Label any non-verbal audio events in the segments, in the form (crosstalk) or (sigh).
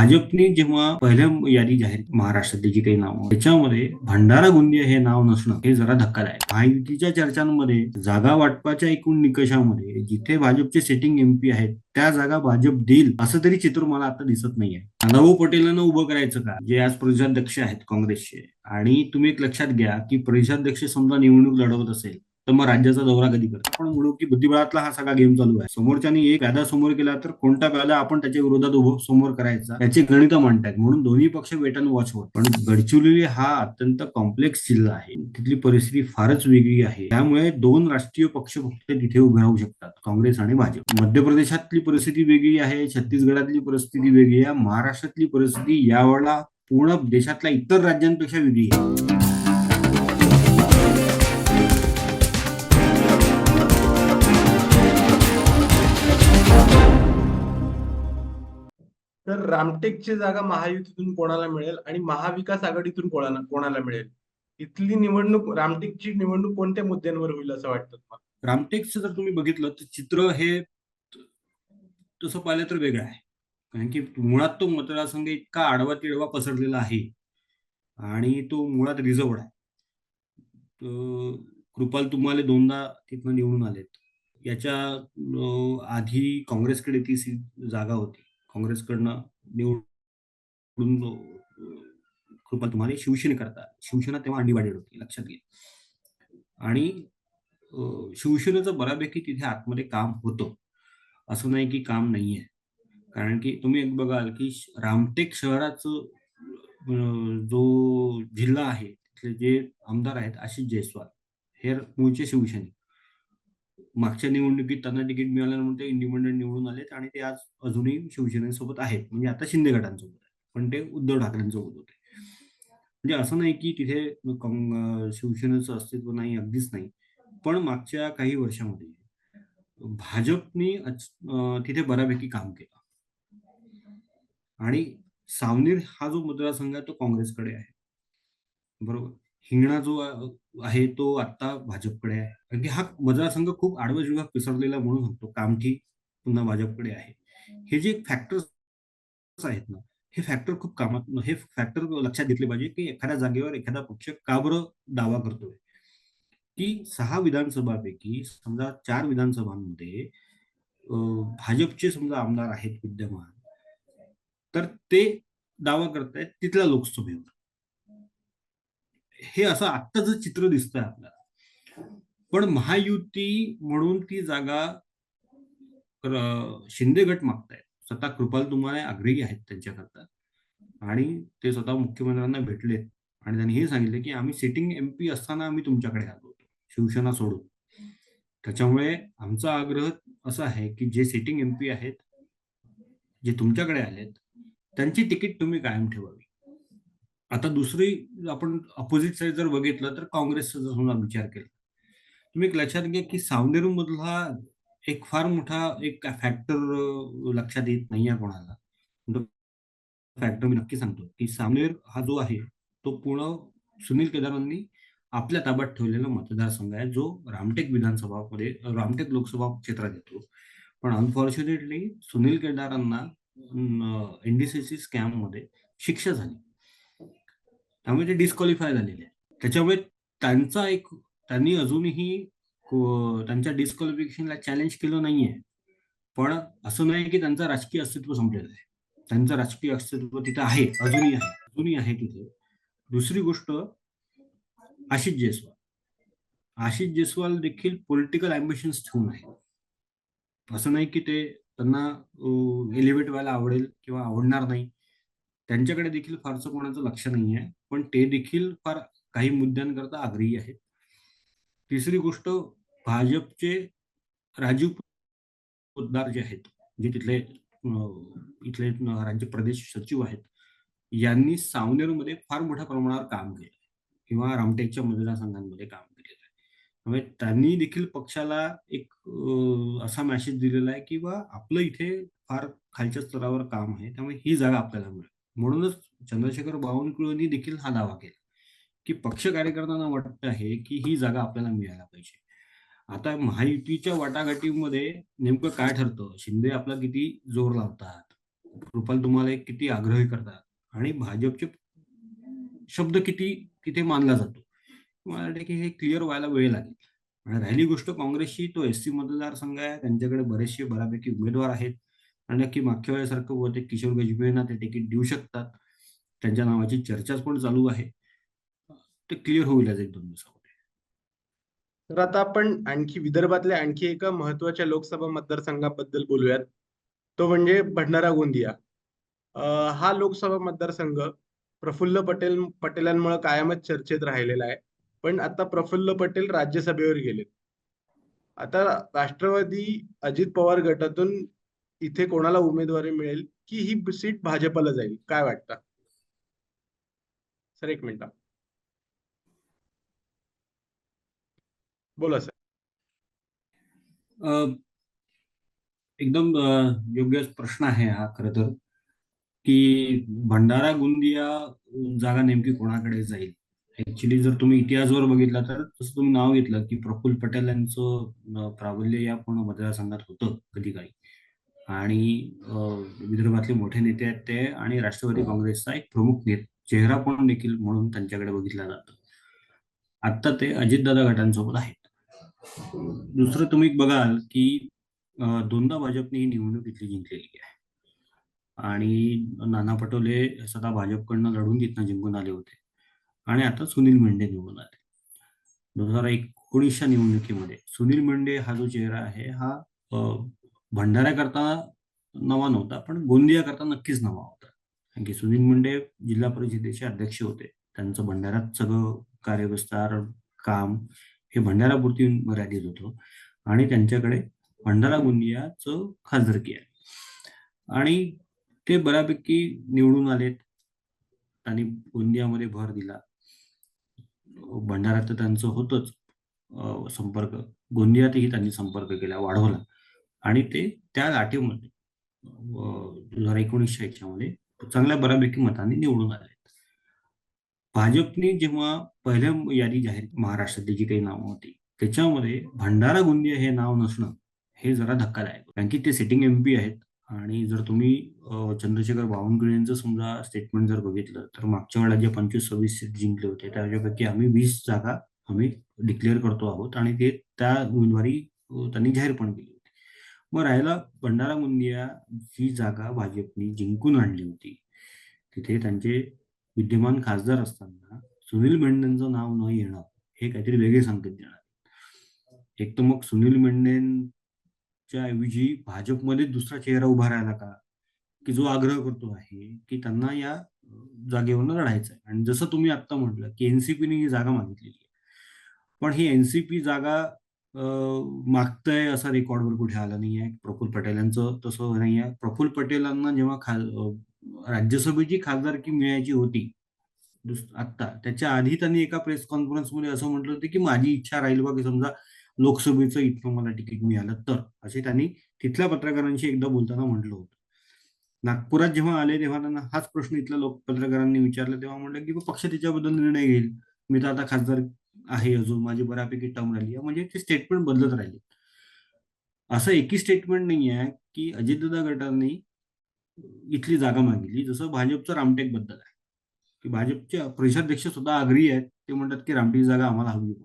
भाजपने जेव्हा पहिल्या यादी जाहीर महाराष्ट्रातली जी काही नावं त्याच्यामध्ये भंडारा गोंदिया हे नाव नसणं हे जरा धक्कादायक महायुतीच्या चर्चांमध्ये जागा वाटपाच्या एकूण निकषामध्ये जिथे भाजपचे सिटिंग एमपी आहेत त्या जागा भाजप देईल असं तरी चित्र मला आता दिसत नाहीये. नानाभाऊ पटेलांना उभं करायचं का? जे आज प्रदेशाध्यक्ष आहेत काँग्रेसचे. आणि तुम्ही एक लक्षात घ्या की प्रदेशाध्यक्ष समजा निवडणूक लढवत असेल तर मग राज्याचा दौरा कधी करतो? आपण म्हणू की बुद्धिबळातला हा सगळा गेम चालू आहे. समोरच्यानी एक कायदा समोर केला तर कोणता कायदा आपण त्याच्या विरोधात उभं समोर करायचा याची गणित मांडतात म्हणून दोन्ही पक्ष वेट अँड होत. पण गडचिरोली हा अत्यंत कॉम्प्लेक्स जिल्हा आहे. तिथली परिस्थिती फारच वेगळी आहे. त्यामुळे दोन राष्ट्रीय पक्ष फक्त तिथे उभे राहू शकतात काँग्रेस आणि भाजप. मध्य प्रदेशातली परिस्थिती वेगळी आहे छत्तीसगडातली परिस्थिती वेगळी आहे महाराष्ट्रातली परिस्थिती यावेळेला पूर्ण देशातल्या इतर राज्यांपेक्षा वेगळी आहे. तर रामटेकची जागा महायुतीतून कोणाला मिळेल आणि महाविकास आघाडीतून कोणाला कोणाला मिळेल? इथली निवडणूक रामटेकची निवडणूक कोणत्या मुद्द्यांवर होईल असं वाटतं तुम्हाला? रामटेकचं जर तुम्ही बघितलं तर चित्र हे तसं पाहिलं तर वेगळं आहे. कारण की मुळात तो मतदारसंघ इतका आडवा तिडवा पसरलेला आहे आणि तो मुळात रिझर्व आहे. कृपाल तुम्हाला दोनदा तिथनं निवडून आलेत. याच्या आधी काँग्रेसकडे ती सी- जागा होती. काँग्रेसकडनं निवडून कृपा तुम्हाला शिवसेने करता. शिवसेना तेव्हा अंडीवाडीड होती लक्षात घ्या. आणि शिवसेनेचं बऱ्यापैकी तिथे आतमध्ये काम होतं. असं नाही की काम नाहीये. कारण की तुम्ही एक बघाल की रामटेक शहराचं जो जिल्हा आहे तिथले जे आमदार आहेत आशिष जयस्वाल हे मूळचे शिवसेने मागच्या निवडणुकीत त्यांना तिकीट मिळाल्यानंतर ते इंडिपेंडंट निवडून आलेत आणि ते आज अजूनही शिवसेनेसोबत आहेत. म्हणजे आता शिंदे गटांसोबत आहे पण ते उद्धव ठाकरेंसोबत होते. म्हणजे असं नाही की तिथे शिवसेनेचं अस्तित्व नाही अगदीच नाही. पण मागच्या काही वर्षामध्ये भाजपने तिथे बऱ्यापैकी काम केलं. आणि सावनेर हा जो मतदारसंघ आहे तो काँग्रेसकडे आहे. बरोबर? हिंगणा जो आहे तो आता भाजपकडे आहे. कारण की हा मतदारसंघ खूप आडवा जिडवा पिसरलेला म्हणून सांगतो कामठी पुन्हा भाजपकडे आहे. हे जे फॅक्टर्स आहेत ना हे फॅक्टर खूप कामात हे फॅक्टर लक्षात घेतले पाहिजे की एखाद्या जागेवर एखादा पक्ष का बरं दावा करतोय? की सहा विधानसभापैकी समजा चार विधानसभांमध्ये भाजपचे समजा आमदार आहेत विद्यमान तर ते दावा करतायत तिथल्या लोकसभेवर. हे असं आत्ताच चित्र दिसतंय आपल्याला. पण महायुती म्हणून ती जागा शिंदे गट मागतायत. स्वतः कृपाल तुम्हाला आग्रही आहेत त्यांच्याकरता. आणि ते स्वतः मुख्यमंत्र्यांना भेटलेत. आणि त्यांनी हे सांगितले की आम्ही सिटिंग एमपी असताना आम्ही तुमच्याकडे आलो होतो. शिवसेना सोडून. त्याच्यामुळे आमचा आग्रह असा आहे की जे सिटिंग एमपी आहेत जे तुमच्याकडे आलेत त्यांची तिकीट तुम्ही कायम ठेवावी. आता दुसरी आपण अपोजिट साईड जर बघितलं तर काँग्रेसचा जर समजा विचार केला तुम्ही एक लक्षात घ्या की सावनेर मधला एक फार मोठा एक फॅक्टर लक्षात येत नाहीये कोणाला. फॅक्टर मी नक्की सांगतो की सामनेर हा जो आहे तो पूर्ण सुनील केदारांनी आपल्या ताब्यात ठेवलेला मतदारसंघ आहे जो रामटेक विधानसभामध्ये रामटेक लोकसभा क्षेत्रात येतो. पण अनफॉर्च्युनेटली सुनील केदारांना एनडीसीसी स्कॅममध्ये शिक्षा झाली. त्यामुळे ते डिस्क्वालिफाय झालेले आहे त्याच्यामुळे त्यांचा एक त्यांनी अजूनही त्यांच्या डिस्क्वालिफिकेशनला चॅलेंज केलं नाहीये. पण असं नाही की त्यांचं राजकीय अस्तित्व संपलेलं आहे. त्यांचं राजकीय अस्तित्व तिथे आहे अजूनही आहे अजूनही आहे तिथे. दुसरी गोष्ट आशिष जयस्वाल. आशिष जयस्वाल देखील पॉलिटिकल अँबिशन्स ठेवून आहे. असं नाही की ते त्यांना एलिव्हेट व्हायला आवडेल किंवा आवडणार नाही. त्यांच्याकडे देखील फारसं कोणाचं लक्ष नाही आहे पण ते देखील फार काही मुद्द्यांकरता आग्रही आहेत. तिसरी गोष्ट भाजपचे राजीव पोद्दार जे आहेत जे तिथले इथले राज्य प्रदेश सचिव आहेत यांनी सावनेरमध्ये फार मोठ्या प्रमाणावर काम केलं किंवा रामटेकच्या मतदारसंघांमध्ये काम केलेलं आहे. त्यामुळे त्यांनी देखील पक्षाला एक असा मेसेज दिलेला आहे की बा आपलं इथे फार खालच्या स्तरावर काम आहे त्यामुळे ही जागा आपल्याला मिळेल. म्हणूनच चंद्रशेखर बावनकुळेंनी देखील हा दावा केला. की पक्ष कार्यकर्त्यांना वाटत आहे की ही जागा आपल्याला मिळायला पाहिजे. आता महायुतीच्या वाटाघाटीमध्ये नेमकं काय ठरतं? शिंदे आपला किती जोर लावतात? कृपाल तुम्हाला एक किती आग्रही करतात? आणि भाजपचे शब्द किती तिथे मानला जातो? मला वाटतं की हे क्लिअर व्हायला वेळ लागेल. आणि राहिली गोष्ट काँग्रेसची तो एस सी मतदारसंघ आहे. त्यांच्याकडे बरेचसे बऱ्यापैकी उमेदवार आहेत. आणि नक्की मागच्या वेळेसारखं बहुतेक किशोर गजबेंना ते तिकीट देऊ शकतात. त्यांच्या नावाची चर्चाच पण चालू आहे. ते क्लिअर होईल एक दोन दिवसामध्ये. तर आता आपण आणखी विदर्भातल्या आणखी एका महत्त्वाच्या लोकसभा मतदारसंघाबद्दल बोलूयात. तो म्हणजे भंडारा गोंदिया. हा लोकसभा मतदारसंघ प्रफुल्ल पटेल पटेलांमुळे कायमच चर्चेत राहिलेला आहे. पण आता प्रफुल्ल पटेल राज्यसभेवर गेलेत. आता राष्ट्रवादी अजित पवार गटातून इथे कोणाला उमेदवारी मिळेल? की ही सीट भाजपला जाईल? काय वाटतं? सर एक मिनिट. बोला सर. अ, एकदम योग्य प्रश्न आहे हा खर तर की भंडारा गोंदिया जागा नेमकी कोणाकडे जाईल? ऍक्च्युली जर तुम्ही इतिहासवर बघितला तर तसं तुम्ही नाव घेतलं की प्रफुल्ल पटेल यांचं प्राबल्य या पूर्ण मतदारसंघात होतं कधी काही. आणि विदर्भातले मोठे नेते आहेत ते आणि राष्ट्रवादी काँग्रेसचा एक प्रमुख नेत चेहरा पण देखील म्हणून त्यांच्याकडे बघितला जातो. आता ते अजितदादा गटांसोबत आहेत. दुसरं तुम्ही बघाल की दोनदा भाजपने ही निवडणूक इथली जिंकलेली आहे. आणि नाना पटोले स्वतः भाजपकडनं लढून तिथनं जिंकून आले होते. आणि आता सुनील मेंढे निवडून आले. दोन हजार एकोणीसच्या निवडणुकीमध्ये सुनील मेंढे हा जो चेहरा आहे हा अ, भंडाऱ्याकरता नवा नव्हता पण गोंदिया करता नक्कीच नवा होता. कारण की सुनील मुंडे जिल्हा परिषदेचे अध्यक्ष होते. त्यांचं भंडारात सगळं कार्यविस्तार काम हे भंडारापुरती मर्यादित होतं. आणि त्यांच्याकडे भंडारा गोंदियाचं खासदारकी आहे. आणि ते बऱ्यापैकी निवडून आलेत. त्यांनी गोंदियामध्ये भर दिला. भंडाऱ्यात तर त्यांचं होतच संपर्क. गोंदियातही त्यांनी संपर्क केला वाढवला. आणि ते त्या लाटेमध्ये दोन हजार एकोणीसशे ह्याच्यामध्ये चांगल्या बऱ्यापैकी मतांनी निवडून आले भाजपने जेव्हा पहिल्या यादी जाहीर महाराष्ट्रातली जी काही नावं होती त्याच्यामध्ये भंडारा गोंदिया हे नाव नसणं हे जरा धक्कादायक कारण की ते सिटिंग एमपी आहेत आणि जर तुम्ही चंद्रशेखर बावनकुळे यांचं समजा स्टेटमेंट जर बघितलं तर मागच्या वेळेला जे पंचवीस सव्वीस सीट जिंकले होते त्याच्यापैकी आम्ही वीस जागा आम्ही डिक्लेअर करतो आहोत आणि ते त्या उमेदवारी त्यांनी जाहीर पण केली. मग राहिला भंडारा गोंदिया जी जागा भाजपने जिंकून आणली होती. तिथे त्यांचे विद्यमान खासदार असताना सुनील मेंढेंचं नाव न येणं हे काहीतरी वेगळे संकेत देणार. एक तर मग सुनील मेंढेंच्या ऐवजी भाजपमध्ये दुसरा चेहरा उभा राहिला का? की जो आग्रह करतो आहे की त्यांना या जागेवरनं लढायचं आहे आणि जसं तुम्ही आता म्हटलं की एनसीपीने ही जागा मागितलेली आहे. पण ही एनसीपी जागा मागतंय असा रेकॉर्डवर कुठे आला नाहीये. प्रफुल्ल पटेल यांचं तसं नाहीये. प्रफुल्ल पटेलांना जेव्हा खा राज्यसभेची खासदारकी मिळायची होती आत्ता त्याच्या आधी त्यांनी एका प्रेस कॉन्फरन्समध्ये असं म्हटलं होतं की माझी इच्छा राहील बा की समजा लोकसभेचं इथं मला तिकीट मिळालं तर असे त्यांनी तिथल्या पत्रकारांशी एकदा बोलताना म्हटलं होतं. नागपुरात जेव्हा आले तेव्हा त्यांना हाच प्रश्न इथल्या लोक पत्रकारांनी विचारला. तेव्हा म्हटलं की पक्ष त्याच्याबद्दल निर्णय घेईल. मी तर आता खासदार आहे अजून माझी बऱ्यापैकी टर्म राहिली. आहे म्हणजे ते स्टेटमेंट बदलत राहिले. असं एकही स्टेटमेंट नाही आहे की अजितदादा गटांनी इथली जागा मागितली. जसं भाजपचं रामटेकबद्दल आहे. की भाजपचे प्रदेशाध्यक्ष सुद्धा आग्रही आहेत. ते म्हणतात की रामटेक जागा आम्हाला हवी आहे.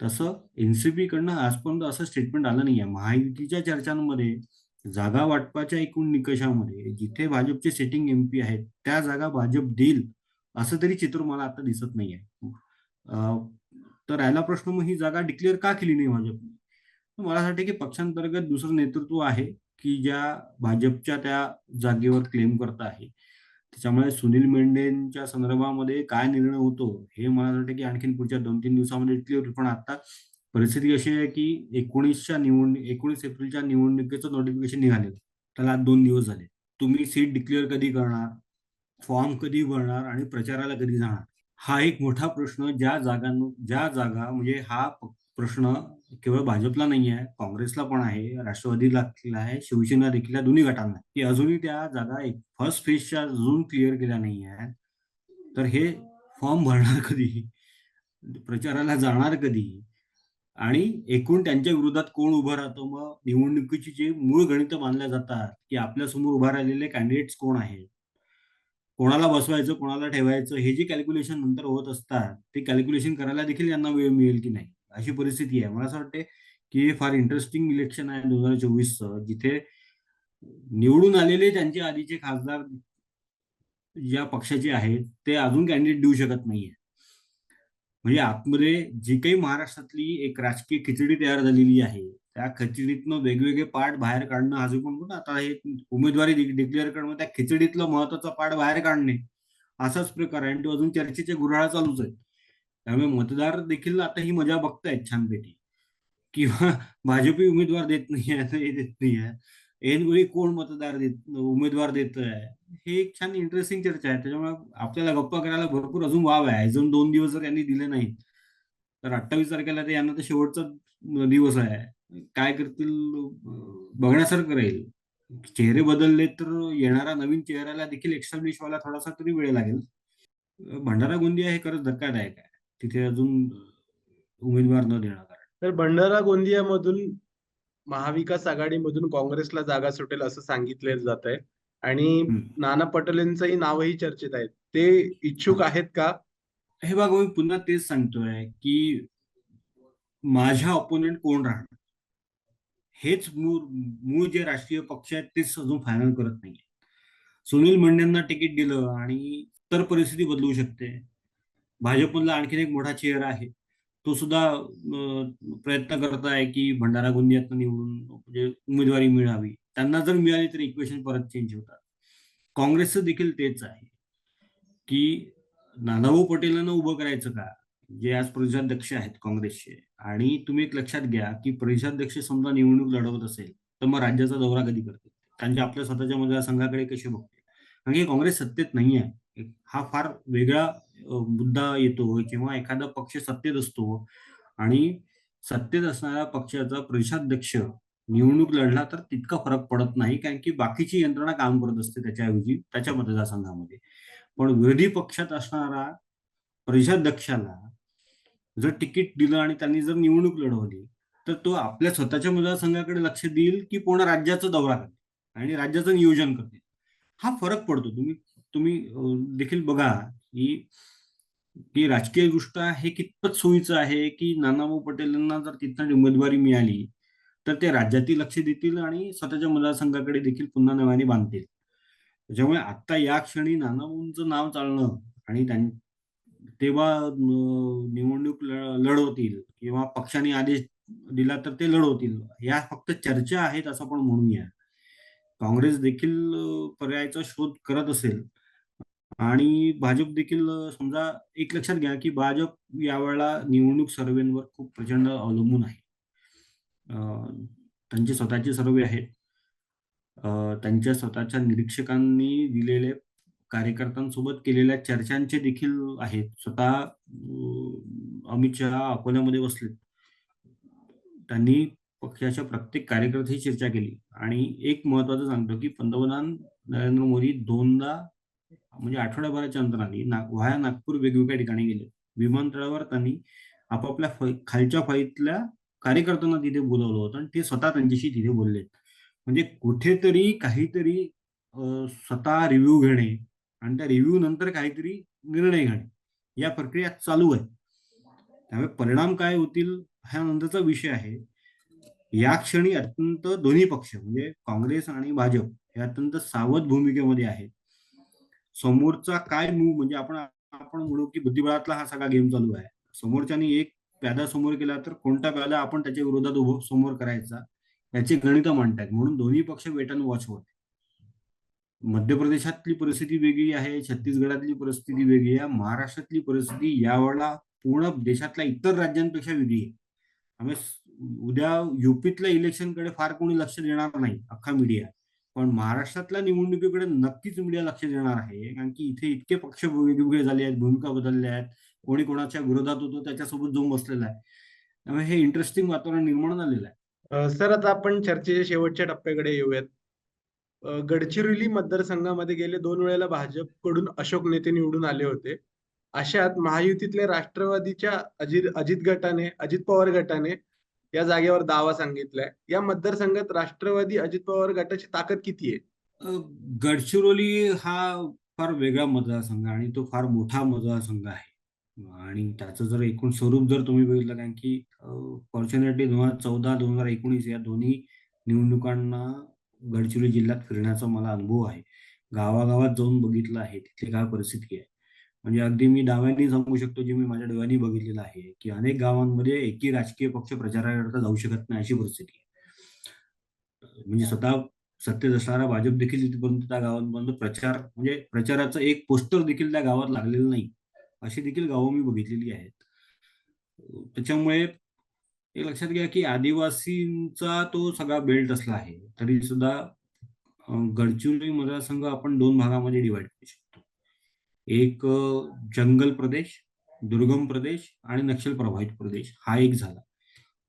तसं एनसीपी कडनं आजपर्यंत असं स्टेटमेंट आलं नाहीये. महायुतीच्या चर्चांमध्ये जागा वाटपाच्या एकूण निकषामध्ये जिथे भाजपचे सेटिंग एमपी आहेत त्या जागा भाजप देईल असं तरी चित्र मला आता दिसत नाही अं, तर राहिला प्रश्न मग ही जागा डिक्लेअर का केली नाही भाजपने? मला असं वाटतं की पक्षांतर्गत दुसरं नेतृत्व आहे की ज्या भाजपच्या त्या जागेवर क्लेम करत आहे. त्याच्यामुळे सुनील मेंढेंच्या संदर्भामध्ये काय निर्णय होतो हे मला असं वाटतं की आणखीन पुढच्या दोन तीन दिवसामध्ये क्लिअर पण आता परिस्थिती अशी आहे की एकोणीसच्या निवडणूक एकोणीस एप्रिलच्या निवडणुकीचं नोटिफिकेशन निघाले. त्याला आज दोन दिवस झाले. तुम्ही सीट डिक्लेअर कधी करणार? फॉर्म कधी भरणार? आणि प्रचाराला कधी जाणार? हा एक मोठा प्रश्न ज्या जागां ज्या जागा म्हणजे हा प्रश्न केवळ भाजपला नाही आहे काँग्रेसला पण आहे राष्ट्रवादीला आहे शिवसेना देखील आहे दोन्ही गटांना की अजूनही त्या जागा एक फर्स्ट फेजच्या अजून क्लिअर केल्या नाही आहेत तर हे फॉर्म (laughs) भरणार कधी प्रचाराला जाणार कधी आणि एकूण त्यांच्या विरोधात कोण उभं राहतो? मग निवडणुकीची जे मूळ गणित मानल्या जातात की आपल्यासमोर उभा राहिलेले कॅन्डिडेट्स कोण आहेत? कोणाला बसवायचं कोणाला ठेवायचं हे जे कॅल्क्युलेशन नंतर होत असतात ते कॅल्क्युलेशन करायला देखील यांना वेळ मिळेल की नाही? अशी परिस्थिती आहे. मला असं वाटते की हे फार इंटरेस्टिंग इलेक्शन आहे दोन हजार चोवीसचं. जिथे निवडून आलेले त्यांचे आधीचे खासदार ज्या पक्षाचे आहेत ते अजून कॅन्डिडेट देऊ शकत नाहीये. म्हणजे आतमध्ये जी काही महाराष्ट्रातली एक राजकीय खिचडी तयार झालेली आहे त्या खिचडीतनं वेगवेगळे पार्ट बाहेर काढणं हा जो पण आता हे उमेदवारी डिक्लेअर करणं त्या खिचडीतलं महत्त्वाचा पार्ट बाहेर काढणे असाच प्रकार आहे. आणि तो अजून चर्चेचे गुराळा चालूच आहे त्यामुळे मतदार देखील आता ही मजा बघतायत छानपैकी. किंवा भाजपही उमेदवार देत नाही आहे हे देत नाही आहे. ऐनवेळी कोण मतदार देत उमेदवार देत आहे? हे एक छान इंटरेस्टिंग चर्चा आहे. त्याच्यामुळे आपल्याला गप्पा करायला भरपूर अजून वाव आहे. अजून दोन दिवस जर यांनी दिले नाहीत तर अठ्ठावीस तारखेला ते यांना तर शेवटचा दिवस आहे. काय करतील? बघण्यासारखं राहील. चेहरे बदलले तर येणारा नवीन चेहऱ्याला देखील एक्स्टॅब्लिश व्हायला थोडासा तरी वेळ लागेल. भंडारा गोंदिया हे खरंच धक्कादायक आहे. तिथे अजून उमेदवार न देणं कारण. तर भंडारा गोंदियामधून महाविकास आघाडीमधून काँग्रेसला जागा सुटेल असं सांगितलं जात आहे. आणि. नाना पटोलेंचंही नावही चर्चेत आहे ते इच्छुक आहेत का? हे बघा मी पुन्हा तेच सांगतोय की माझ्या ऑपोनेंट कोण राहणार? हेच मूळ मूळ जे राष्ट्रीय पक्ष आहेत तेच अजून फायनल करत नाहीये सुनील मुंडेंना तिकीट दिलं आणि तर परिस्थिती बदलू शकते. भाजपला आणखीन एक मोठा चेहरा आहे. तो सुद्धा प्रयत्न करत आहे की भंडारा गोंदियातनं निवडून म्हणजे उमेदवारी मिळावी. त्यांना जर मिळाली तर इक्वेशन परत चेंज होतात. काँग्रेसचं देखील तेच आहे. की नानाभाऊ पटेलांना उभं करायचं का? जे आज प्रदेशाध्यक्ष आहेत काँग्रेसचे. आणि तुम्ही एक लक्षात घ्या की प्रदेशाध्यक्ष समजा निवडणूक लढवत असेल तर मग राज्याचा दौरा कधी करते त्यांच्या आपल्या स्वतःच्या मतदारसंघाकडे कसे बघतील? कारण की काँग्रेस सत्तेत नाही आहे. हा फार वेगळा मुद्दा येतो किंवा एखादा पक्ष सत्तेत असतो आणि सत्तेत असणाऱ्या पक्षाचा प्रदेशाध्यक्ष निवडणूक लढला तर तितका फरक पडत नाही कारण की बाकीची यंत्रणा काम करत असते त्याच्याऐवजी त्याच्या मतदारसंघामध्ये. पण विरोधी पक्षात असणारा प्रदेशाध्यक्षाला जर तिकीट दिलं आणि त्यांनी जर निवडणूक लढवली तर तो आपल्या स्वतःच्या मतदारसंघाकडे लक्ष देईल की पूर्ण राज्याचा दौरा करेल आणि राज्याचं नियोजन करतील. हा फरक पडतो. तुम्ही तुम्ही देखील बघा की की राजकीय दृष्ट्या हे कितपत सोयीचं आहे की नानाभाऊ पटेलांना जर तिथं उमेदवारी मिळाली तर ते राज्यातील लक्ष देतील आणि स्वतःच्या मतदारसंघाकडे देखील पुन्हा नव्याने बांधतील. त्याच्यामुळे आता या क्षणी नानाभाऊंचं नाव चालणं आणि त्यां तेव्हा निवडणूक ल- लढवतील किंवा पक्षाने आदेश दिला तर ते लढवतील. या फक्त चर्चा आहेत असं पण म्हणूया काँग्रेस देखील पर्यायाचा शोध करत असेल आणि भाजप देखील समजा एक लक्षात घ्या की भाजप यावेळेला निवडणूक सर्वेंवर खूप प्रचंड अवलंबून आहे. त्यांचे स्वतःचे सर्वे आहेत. त्यांच्या स्वतःच्या निरीक्षकांनी दिलेले कार्यकर्त्यांसोबत केलेल्या चर्चांचे देखील आहेत. स्वतः अमित शहा अकोल्यामध्ये बसलेत. त्यांनी पक्षाच्या प्रत्येक कार्यकर्त्याशी चर्चा केली. आणि एक महत्वाचं सांगतो की पंतप्रधान नरेंद्र मोदी दोनदा म्हणजे आठवड्याभराच्या अंतराने नाग व्हाया नागपूर वेगवेगळ्या ठिकाणी गेले. विमानतळावर त्यांनी आपापल्या खालच्या फळीतल्या कार्यकर्त्यांना तिथे बोलवलं होतं आणि ते स्वतः त्यांच्याशी तिथे बोललेत. म्हणजे कुठेतरी काहीतरी स्वतः रिव्ह्यू घेणे आणि त्या रिव्ह्यू नंतर काहीतरी निर्णय घेणे या प्रक्रिया चालू आहे. त्यामुळे परिणाम काय होतील हा नंतरचा विषय आहे. या क्षणी अत्यंत दोन्ही पक्ष म्हणजे काँग्रेस आणि भाजप हे अत्यंत सावध भूमिकेमध्ये आहेत. समोरचा काय मूव म्हणजे आपण आपण म्हणू की बुद्धिबळातला हा सगळा गेम चालू आहे. समोरच्यानी एक प्यादा समोर केला तर कोणता प्यादा आपण त्याच्या विरोधात उभं समोर करायचा याची गणित मांडतायत. म्हणून दोन्ही पक्ष वेट अँड वॉच होते. मध्य प्रदेशातली परिस्थिती वेगळी आहे छत्तीसगडातली परिस्थिती वेगळी आहे महाराष्ट्रातली परिस्थिती यावेळेला पूर्ण देशातल्या इतर राज्यांपेक्षा वेगळी आहे. आम्ही उद्या युपीतल्या इलेक्शनकडे फार कोणी लक्ष देणार नाही अख्खा मीडिया. पण महाराष्ट्रातल्या निवडणुकीकडे नक्कीच मीडिया लक्ष देणार आहे कारण की इथे इतके पक्ष वेगवेगळे झाले आहेत भूमिका बदलल्या आहेत कोणी कोणाच्या विरोधात होतो त्याच्यासोबत जाऊन बसलेला आहे. त्यामुळे हे इंटरेस्टिंग वातावरण निर्माण झालेलं आहे. सर आता आपण चर्चेच्या शेवटच्या टप्प्याकडे येऊयात. गडचिरोली मतदारसंघामध्ये गेले दोन वेळेला भाजपकडून अशोक नेते निवडून आले होते. अशात महायुतीतल्या राष्ट्रवादीच्या अजित अजित गटाने अजित पवार गटाने या जागेवर दावा सांगितलाय. या मतदारसंघात राष्ट्रवादी अजित पवार गटाची ताकद किती आहे? गडचिरोली हा फार वेगळा मतदारसंघ आणि तो फार मोठा मतदारसंघ आहे. आणि त्याचं जर एकूण स्वरूप जर तुम्ही बघितलं कारण की फॉर्च्युनेटली दोन हजार चौदा दोन हजार एकोणीस या दोन्ही निवडणुकांना गडचिरोली जिल्ह्यात फिरण्याचा मला अनुभव आहे. गावागावात जाऊन बघितलं आहे तिथली काय परिस्थिती आहे. म्हणजे अगदी मी डाव्यांनी सांगू शकतो जे मी माझ्या डोळ्यांनी बघितलेलं आहे की अनेक गावांमध्ये एकही राजकीय पक्ष प्रचाराकरता जाऊ शकत नाही अशी परिस्थिती आहे. म्हणजे स्वतः सत्तेत असणारा भाजप देखील तिथपर्यंत त्या गावांपर्यंत प्रचार म्हणजे प्रचाराचं एक पोस्टर देखील त्या गावात लागलेलं नाही अशी देखील गावं मी बघितलेली आहेत. त्याच्यामुळे एक लक्षात घ्या की आदिवासींचा तो सगळा बेल्ट असला आहे तरी सुद्धा गडचिरोली मतदारसंघ आपण दोन भागामध्ये डिवाइड करू शकतो. एक जंगल प्रदेश दुर्गम प्रदेश आणि नक्षल प्रभावित प्रदेश हा एक झाला.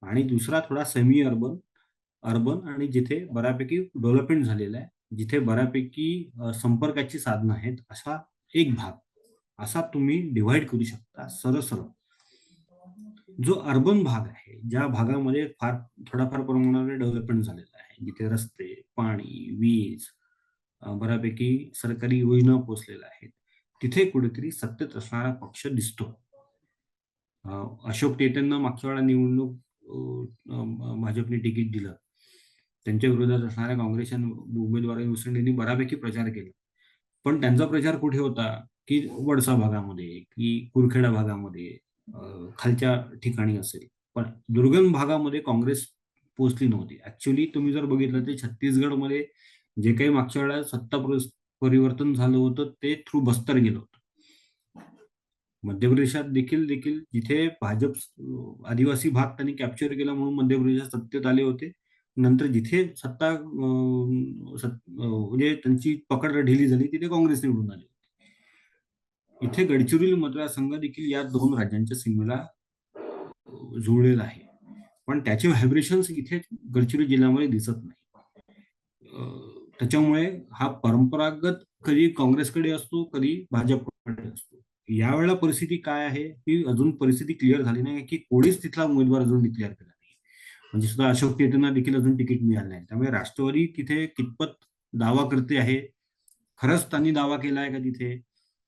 आणि दुसरा थोडा सेमी अर्बन अर्बन आणि जिथे बऱ्यापैकी डेव्हलपमेंट झालेला आहे जिथे बऱ्यापैकी संपर्काची साधनं आहेत असा एक भाग. असा तुम्ही डिव्हाइड करू शकता सरळ सरळ. जो अर्बन भाग आहे ज्या भागामध्ये फार थोडाफार प्रमाणामध्ये डेव्हलपमेंट झालेला आहे. जिथे रस्ते पाणी वीज बऱ्यापैकी सरकारी योजना पोचलेल्या आहेत. तिथे कुठेतरी सत्तेत असणारा पक्ष दिसतो. अशोक टेत्यांना मागच्या वेळा निवडणूक भाजपने तिकीट दिलं. त्यांच्या विरोधात असणाऱ्या काँग्रेसच्या उमेदवारांनी मुस्लिम बऱ्यापैकी प्रचार केला. पण त्यांचा प्रचार कुठे होता? की वडसा भागामध्ये की कुरखेडा भागामध्ये खालच्या ठिकाणी असेल. पण दुर्गम भागामध्ये काँग्रेस पोहोचली नव्हती. ऍक्च्युली तुम्ही जर बघितलं तर छत्तीसगडमध्ये जे काही मागच्या वेळा सत्ता परिवर्तन झालं होतं ते थ्रू बस्तर गेलं होतं. मध्य प्रदेशात देखील देखील जिथे भाजप आदिवासी भाग त्यांनी कॅप्चर केला म्हणून मध्य प्रदेशात सत्तेत आले होते. नंतर जिथे सत्ता म्हणजे त्यांची पकड ढिली झाली तिथे काँग्रेस निवडून आली इथे गडचिरोली मतदारसंघ देखील या दोन राज्यांच्या सीमेला जुळलेला आहे. पण त्याचे व्हायब्रेशन्स इथे गडचिरोली जिल्ह्यामध्ये दिसत नाही. त्याच्यामुळे हा परंपरागत कधी काँग्रेसकडे असतो कधी भाजपकडे असतो. यावेळेला परिस्थिती काय आहे ही अजून परिस्थिती क्लिअर झाली नाही की कोणीच तिथला उमेदवार अजून डिक्लेअर केला नाही. म्हणजे सुद्धा अशोक नेतेंना देखील अजून तिकीट मिळालं नाही. त्यामुळे राष्ट्रवादी तिथे कितपत दावा करते आहे खरंच त्यांनी दावा केला आहे का तिथे?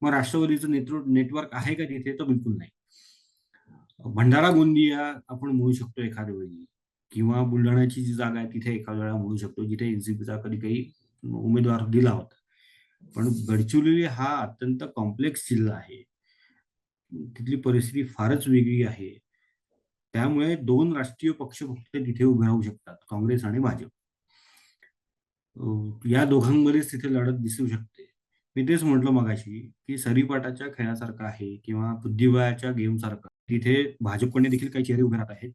मग राष्ट्रवादीचं नेतृत्व नेटवर्क आहे का तिथे? तर बिलकुल नाही. भंडारा गोंदिया आपण म्हणू शकतो एखाद्या वेळी किंवा बुलढाण्याची जी जागा आहे तिथे एखाद्या वेळा म्हणू शकतो जिथे एनसीपीचा कधी काही उमेदवार दिला होता. पण गडचिरोली हा अत्यंत कॉम्प्लेक्स जिल्हा आहे. तिथली परिस्थिती फारच वेगळी आहे. त्यामुळे दोन राष्ट्रीय पक्ष फक्त तिथे उभे राहू शकतात काँग्रेस आणि भाजप. या दोघांमध्येच तिथे लढत दिसू शकते. मी तेच म्हटलं मगाशी की सरीपाटाच्या खेळासारखं आहे किंवा बुद्धिबळाच्या गेम सारखं तिथे भाजपकडे देखील काही चेहरे उभे राहत आहेत.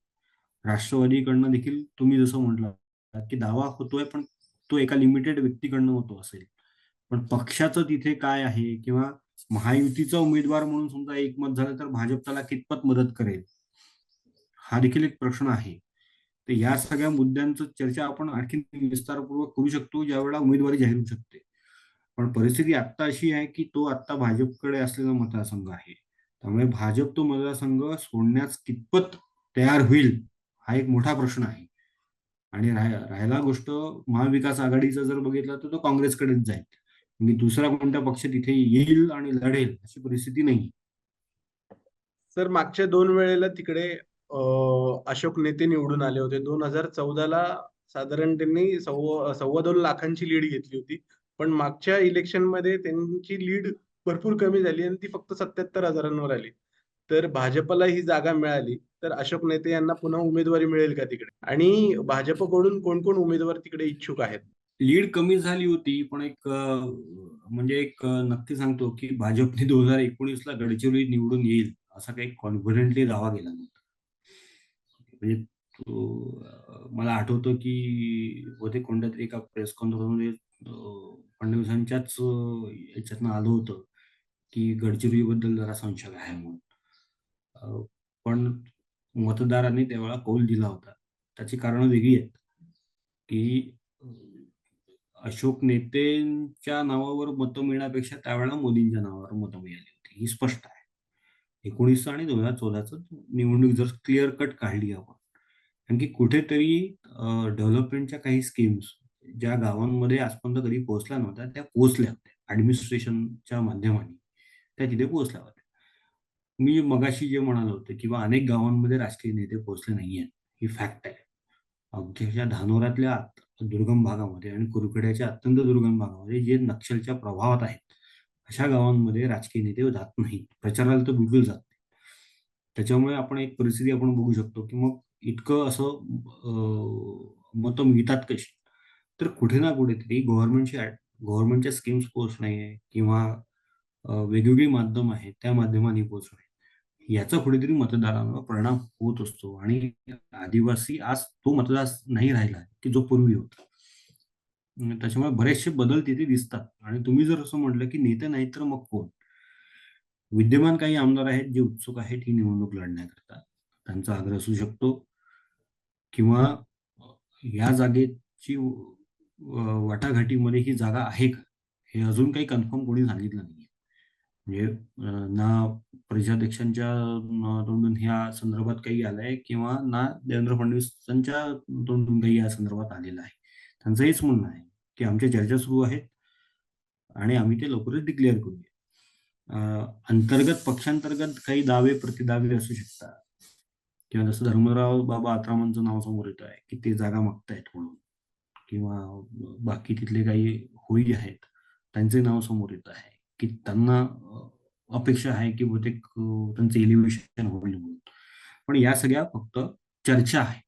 राष्ट्रवादीकडनं देखील तुम्ही जसं म्हटलं की दावा होतोय पण तो एका लिमिटेड व्यक्तीकडनं होतो असेल. पण पक्षाचं तिथे काय आहे किंवा महायुतीचा उमेदवार म्हणून समजा एकमत झालं तर भाजप त्याला कितपत मदत करेल? हा देखील एक प्रश्न आहे. तर या सगळ्या मुद्द्यांचं चर्चा आपण आणखी विस्तारपूर्वक करू शकतो ज्यावेळेला उमेदवारी जाहीर होऊ शकते. पण परिस्थिती आत्ता अशी आहे की तो आत्ता भाजपकडे असलेला मतदारसंघ आहे. त्यामुळे भाजप तो मतदारसंघ सोडण्यास कितपत तयार होईल हा एक मोठा प्रश्न आहे. आणि राहिला गोष्ट महाविकास आघाडीचा जर बघितलं तर तो काँग्रेसकडेच जाईल. म्हणजे दुसरा कोणता पक्ष तिथे येईल आणि लढेल अशी परिस्थिती नाही. सर मागच्या दोन वेळेला तिकडे अशोक नेते निवडून आले होते. दोन हजार चौदाला साधारण त्यांनी सव्वा सव्वा दोन लाखांची लीड घेतली होती. पण मागच्या इलेक्शनमध्ये त्यांची लीड भरपूर कमी झाली आणि ती फक्त सत्याहत्तर हजारांवर आली. तर भाजपला ही जागा मिळाली तर अशोक नेते यांना पुन्हा उमेदवारी मिळेल का तिकडे? आणि भाजपकडून कोण कोण उमेदवार तिकडे इच्छुक आहेत? लीड कमी झाली होती पण एक म्हणजे एक नक्की सांगतो की भाजपने दोन हजार एकोणीस ला गडचिरोली निवडून येईल असा काही कॉन्फिडेंटली दावा केला नव्हता. म्हणजे तो मला आठवतो की होते कोणत्या तरी एका प्रेस कॉन्फरन्समध्ये फडणवीसांच्याच याच्यातनं आलं होतं की गडचिरोलीबद्दल जरा संशय आहे म्हणून. पण मतदारांनी त्यावेळा कौल दिला होता. त्याची कारणं वेगळी आहेत. की अशोक नेतेंच्या नावावर मतं मिळण्यापेक्षा त्यावेळेला मोदींच्या नावावर मतं मिळाली होती. ही स्पष्ट आहे. एकोणीसचं आणि दोन हजार चौदाचं निवडणूक जर क्लिअर कट काढली आपण कारण की कुठेतरी डेव्हलपमेंटच्या काही स्कीम्स ज्या गावांमध्ये आजपर्यंत कधी पोहोचल्या नव्हत्या त्या पोहोचल्या होत्या. ऍडमिनिस्ट्रेशनच्या माध्यमाने त्या तिथे पोहोचल्या होत्या. मी मगाशी जे म्हणालो होतं किंवा अनेक गावांमध्ये राजकीय नेते पोहोचले नाहीये ही फॅक्ट आहे. अवघ्या धानोरातल्या दुर्गम भागामध्ये आणि कुरकड्याच्या अत्यंत दुर्गम भागामध्ये जे नक्षलच्या प्रभावात आहेत अशा गावांमध्ये राजकीय नेते जात नाहीत. प्रचाराला तर बिलकुल जात नाही त्याच्यामुळे आपण एक परिस्थिती आपण बघू शकतो की मग इतकं असं मतं मिळतात कशी? तर कुठे ना कुठेतरी गव्हर्नमेंटची गव्हर्नमेंटच्या स्कीम्स पोहोच किंवा वेगवेगळी माध्यम आहेत त्या माध्यमांनी पोचणे नाही याचा कुठेतरी मतदारांवर परिणाम होत असतो आणि आदिवासी आज तो मतदार नाही राहिला की जो पूर्वी होता. त्याच्यामुळे बरेचसे बदल तिथे दिसतात. आणि तुम्ही जर असं म्हटलं की नेते नाही तर मग कोण? विद्यमान काही आमदार आहेत जे उत्सुक आहेत ही निवडणूक लढण्याकरता. त्यांचा आग्रह असू शकतो. किंवा या जागेची वाटाघाटीमध्ये ही जागा आहे का? हे अजून काही कन्फर्म कोणी सांगितलं नाही म्हणजे ना प्रदेशाध्यक्षांच्या तोंडून ह्या संदर्भात काही आलंय किंवा ना देवेंद्र फडणवीसांच्या तोंडून काही या संदर्भात आलेलं आहे? त्यांचं हेच म्हणणं आहे की आमच्या चर्चा सुरू आहेत आणि आम्ही ते लवकरच डिक्लेअर करूया. अंतर्गत पक्षांतर्गत काही दावे प्रतिदावे असू शकतात. किंवा जसं धर्मराव बाबा आत्रामांचं नाव समोर येत आहे की ते जागा मागतायत म्हणून. किंवा बाकी तिथले काही होई आहेत त्यांचे नाव समोर येत आहे की त्यांना अपेक्षा आहे की बहुतेक त्यांचे त्यांचं एलिव्हेशन होईल म्हणून. पण या सगळ्या फक्त चर्चा आहे.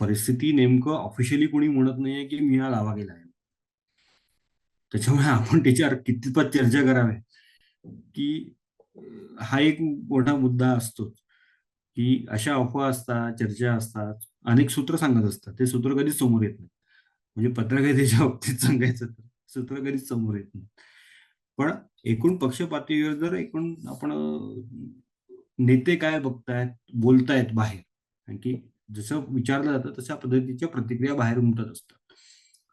परिस्थिती नेमकं ऑफिशियली कोणी म्हणत नाहीये की मी हा दावा केला आहे. त्याच्यामुळे आपण त्याच्यावर कितपत चर्चा करावी की हा एक मोठा मुद्दा असतोच की अशा अफवा असतात चर्चा असतात अनेक सूत्र सांगत असतात ते सूत्र कधीच समोर येत नाही. म्हणजे पत्रकारितेच्या (laughs) बाबतीत सांगायचं तर सूत्र कधीच समोर येत नाही. पण एकूण पक्ष पातळीवर जर एकूण आपण नेते काय बघतायत बोलतायत बाहेर कारण की जसं विचारलं जातं तशा पद्धतीच्या प्रतिक्रिया बाहेर उमटत असतात.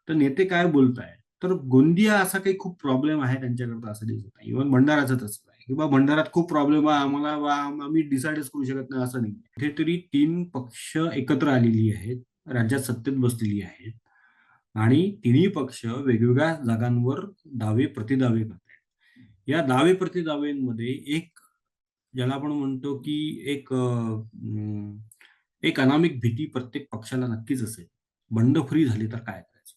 तर नेते काय बोलतायत? तर गोंदिया असा काही खूप प्रॉब्लेम आहे त्यांच्याकरता असं दिसत नाही. इव्हन भंडाराचं तसं आहे. किंवा भंडारात खूप प्रॉब्लेम आहे आम्हाला वा- आम्ही डिसाईडच करू शकत नाही असं नाही. कुठेतरी तीन पक्ष एकत्र आलेली आहेत राज्यात सत्तेत बसलेली आहेत. आणि तिन्ही पक्ष वेगवेगळ्या जागांवर दावे प्रतिदावे करत आहेत या दावे प्रतिदावेमध्ये एक ज्याला आपण म्हणतो की एक एक अनामिक भीती प्रत्येक पक्षाला नक्कीच असेल. बंडखोरी झाली तर काय करायचं?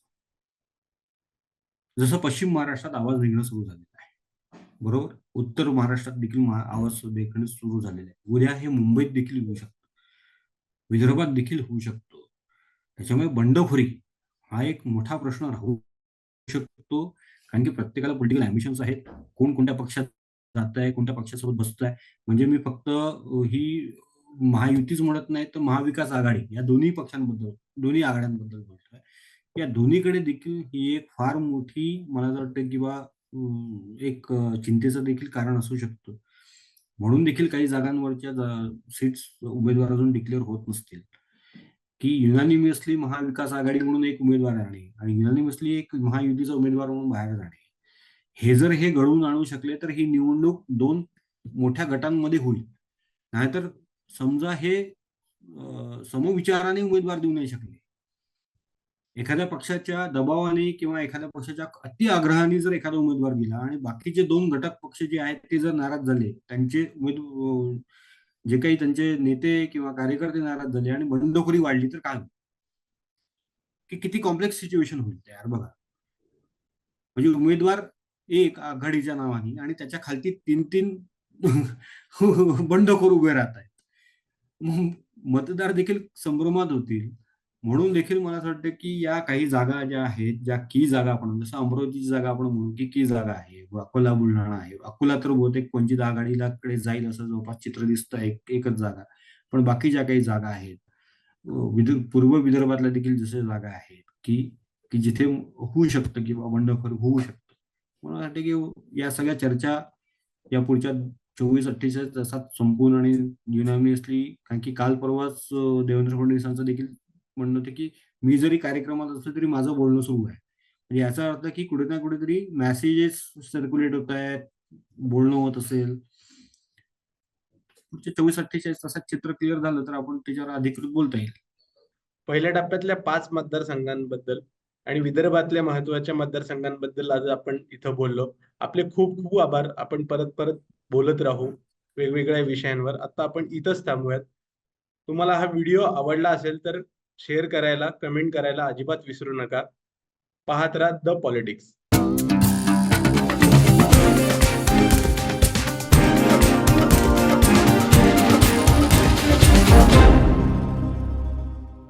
जसं पश्चिम महाराष्ट्रात आवाज निघणं सुरू झालेलं आहे. बरोबर? उत्तर महाराष्ट्रात देखील आवाज देखणं सुरू झालेलं आहे. उद्या हे मुंबईत देखील होऊ शकतं. विदर्भात देखील होऊ शकतो. त्याच्यामुळे बंडखोरी हा एक मोठा प्रश्न राहू शकतो. कारण की प्रत्येकाला पॉलिटिकल अम्बिशन्स आहेत. कोण कोणत्या पक्षात जात आहे कोणत्या पक्षासोबत बसत आहे म्हणजे मी फक्त ही महायुतीच म्हणत नाही तर महाविकास आघाडी या दोन्ही पक्षांबद्दल दोन्ही आघाड्यांबद्दल बोलतोय. या दोन्हीकडे देखील ही एक फार मोठी मला असं वाटतं किंवा एक चिंतेचं देखील कारण असू शकतं. म्हणून देखील काही जागांवरच्या सीट्स उमेदवार अजून डिक्लेअर होत नसतील. की युनानिमियसली महाविकास आघाडी म्हणून एक उमेदवार राहणे आणि युनानिमियसली एक महायुतीचा उमेदवार म्हणून बाहेर जाणे हे जर हे घडवून आणू शकले तर ही निवडणूक दोन मोठ्या गटांमध्ये होईल. नाहीतर समजा हे समविचाराने उमेदवार देऊ नाही शकले. एखाद्या पक्षाच्या दबावाने किंवा एखाद्या पक्षाच्या अति आग्रहाने जर एखादा उमेदवार दिला आणि बाकीचे दोन घटक पक्ष जे आहेत ते जर नाराज झाले त्यांचे उमेद जे काही त्यांचे नेते किंवा कार्यकर्ते नाराज झाले आणि बंडखोरी वाढली तर काय होईल? की किती कॉम्प्लेक्स सिच्युएशन होईल तयार बघा. म्हणजे उमेदवार एक आघाडीच्या नावाने आणि त्याच्या खालती तीन तीन (laughs) बंडखोर उभे राहत आहेत. मतदार देखील संभ्रमात होतील. म्हणून देखील मला असं वाटतं की या काही जागा ज्या आहेत ज्या की जागा आपण जसं अमरावतीची जागा आपण म्हणू की की जागा आहे अकोला बुलढाणा आहे. अकोला तर बहुतेक वंचित आघाडीला कडे जाईल असं जवळपास चित्र दिसतं एक एकच जागा. पण बाकी ज्या काही जागा आहेत विदर्भ पूर्व विदर्भातल्या देखील जसे जागा आहेत की की जिथे होऊ शकतं किंवा बंडखोर होऊ शकतं. मला वाटतं की या सगळ्या चर्चा या पुढच्या चोवीस अठ्ठेचाळीस तासात संपूर्ण आणि युनानियसली कारण की काल परवाच देवेंद्र फडणवीसांचं देखील म्हणणं होतं की मी जरी कार्यक्रमात असलो तरी माझं बोलणं सुरू आहे. म्हणजे याचा अर्थ की कुठे ना कुठेतरी मेसेजेस सर्क्युलेट होत आहेत बोलणं होत असेल. पुढच्या चोवीस अठ्ठेचाळीस तासात चित्र क्लिअर झालं तर आपण त्याच्यावर अधिकृत बोलता येईल. पहिल्या टप्प्यातल्या पाच मतदारसंघांबद्दल आणि विदर्भातल्या महत्त्वाच्या मतदारसंघांबद्दल आज आपण इथं बोललो. आपले खूप खूप आभार. आपण परत परत बोलत राहू वेगवेगळ्या विषयांवर. आता आपण इथंच थांबूयात. तुम्हाला हा व्हिडिओ आवडला असेल तर शेअर करायला कमेंट करायला अजिबात विसरू नका. पाहत राहा द पॉलिटिक्स.